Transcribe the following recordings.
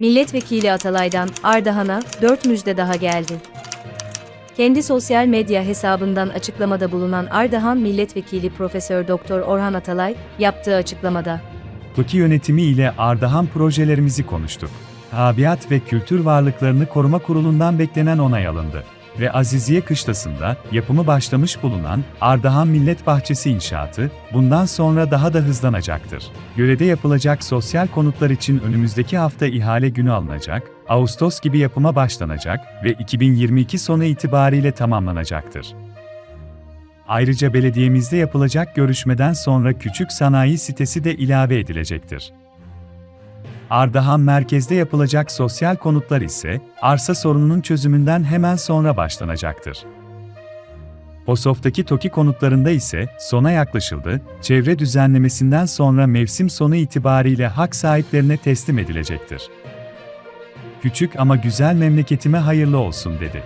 Milletvekili Atalay'dan Ardahan'a 4 müjde daha geldi. Kendi sosyal medya hesabından açıklamada bulunan Ardahan Milletvekili Profesör Doktor Orhan Atalay yaptığı açıklamada TOKİ yönetimi ile Ardahan projelerimizi konuştuk. Tabiat ve Kültür Varlıklarını Koruma Kurulu'ndan beklenen onay alındı. Ve Aziziye Kışlası'nda yapımı başlamış bulunan Ardahan Millet Bahçesi inşaatı bundan sonra daha da hızlanacaktır. Görede yapılacak sosyal konutlar için önümüzdeki hafta ihale günü alınacak, Ağustos gibi yapıma başlanacak ve 2022 sonu itibariyle tamamlanacaktır. Ayrıca belediyemizde yapılacak görüşmeden sonra küçük sanayi sitesi de ilave edilecektir. Ardahan merkezde yapılacak sosyal konutlar ise arsa sorununun çözümünden hemen sonra başlanacaktır. Posof'taki TOKİ konutlarında ise sona yaklaşıldı, çevre düzenlemesinden sonra mevsim sonu itibariyle hak sahiplerine teslim edilecektir. Küçük ama güzel memleketime hayırlı olsun dedi.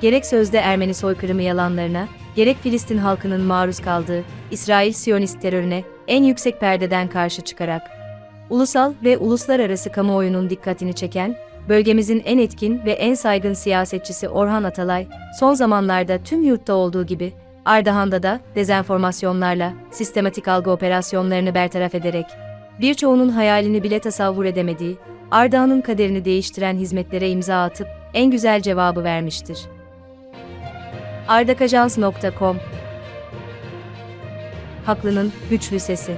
gerek sözde Ermeni soykırımı yalanlarına, gerek Filistin halkının maruz kaldığı İsrail Siyonist terörüne en yüksek perdeden karşı çıkarak ulusal ve uluslararası kamuoyunun dikkatini çeken, bölgemizin en etkin ve en saygın siyasetçisi Orhan Atalay, son zamanlarda tüm yurtta olduğu gibi Ardahan'da da dezenformasyonlarla sistematik algı operasyonlarını bertaraf ederek birçoğunun hayalini bile tasavvur edemediği Ardahan'ın kaderini değiştiren hizmetlere imza atıp en güzel cevabı vermiştir. ardakajans.com Haklının güçlü sesi